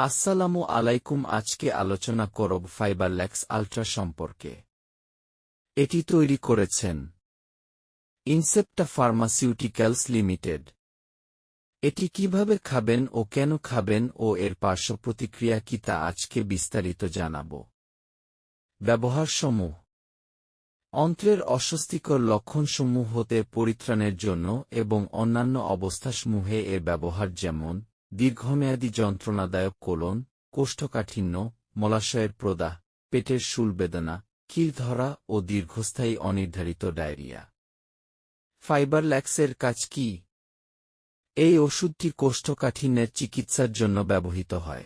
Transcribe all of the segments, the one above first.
আসসালামু আলাইকুম, আজকে আলোচনা করব ফাইবার ফাইবারল্যাক্স আলট্রা সম্পর্কে। এটি তৈরি করেছেন ইনসেপ্টা ফার্মাসিউটিক্যালস লিমিটেড। এটি কীভাবে খাবেন ও কেন খাবেন ও এর পার্শ্ব প্রতিক্রিয়া কি তা আজকে বিস্তারিত জানাব। ব্যবহারসমূহ। অন্ত্রের অস্বস্তিকর লক্ষণসমূহ হতে পরিত্রাণের জন্য এবং অন্যান্য অবস্থাসমূহে এর ব্যবহার যেমন দীর্ঘমেয়াদী যন্ত্রণাদায়ক কোলন, কোষ্ঠকাঠিন্য, মলাশয়ের প্রদাহ, পেটের শুল বেদনা কিল ধরা ও দীর্ঘস্থায়ী অনির্ধারিত ডায়রিয়া। ফাইবার ল্যাক্সের কাজ কি? এই ওষুধটি কোষ্ঠকাঠিন্যের চিকিৎসার জন্য ব্যবহৃত হয়।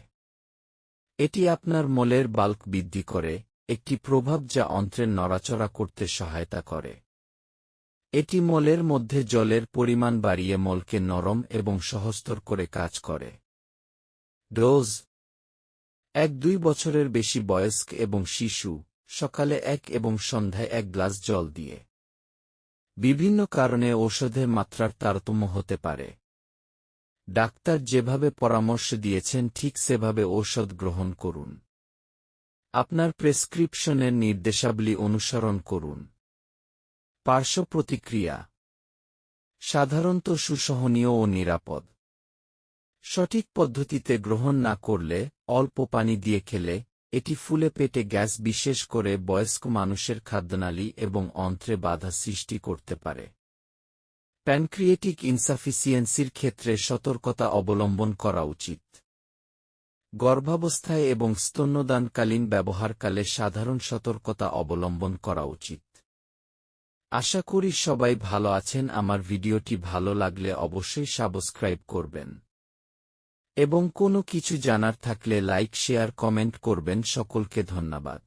এটি আপনার মলের বাল্ক বৃদ্ধি করে, একটি প্রভাব যা অন্ত্রের নড়াচড়া করতে সহায়তা করে। এটি মলের মধ্যে জলের পরিমাণ বাড়িয়ে মলকে নরম এবং সহস্তর করে কাজ করে। ডোজ। এক দুই বছরের বেশি বয়স্ক এবং শিশু, সকালে এক এবং সন্ধ্যায় এক গ্লাস জল দিয়ে। বিভিন্ন কারণে ঔষধের মাত্রার তারতম্য হতে পারে। ডাক্তার যেভাবে পরামর্শ দিয়েছেন, ঠিক সেভাবে ঔষধ গ্রহণ করুন। আপনার প্রেসক্রিপশনের নির্দেশাবলী অনুসরণ করুন। পার্শ্ব প্রতিক্রিয়া। সাধারণত সুসহনীয় ও নিরাপদ। সঠিক পদ্ধতিতে গ্রহণ না করলে, অল্প পানি দিয়ে খেলে, এটি ফুলে পেটে গ্যাস বিশেষ করে বয়স্ক মানুষের খাদ্যনালী এবং অন্ত্রে বাধা সৃষ্টি করতে পারে। প্যানক্রিয়েটিক ইনসাফিসিয়েন্সির ক্ষেত্রে সতর্কতা অবলম্বন করা উচিত। গর্ভাবস্থায় এবং স্তন্যদানকালীন ব্যবহারকালে সাধারণ সতর্কতা অবলম্বন করা উচিত। আশা করি সবাই ভালো আছেন, আমার ভিডিওটি ভালো লাগলে অবশ্যই সাবস্ক্রাইব করবেন। এবং কোনো কিছু জানার থাকলে লাইক, শেয়ার, কমেন্ট করবেন, সকলকে ধন্যবাদ।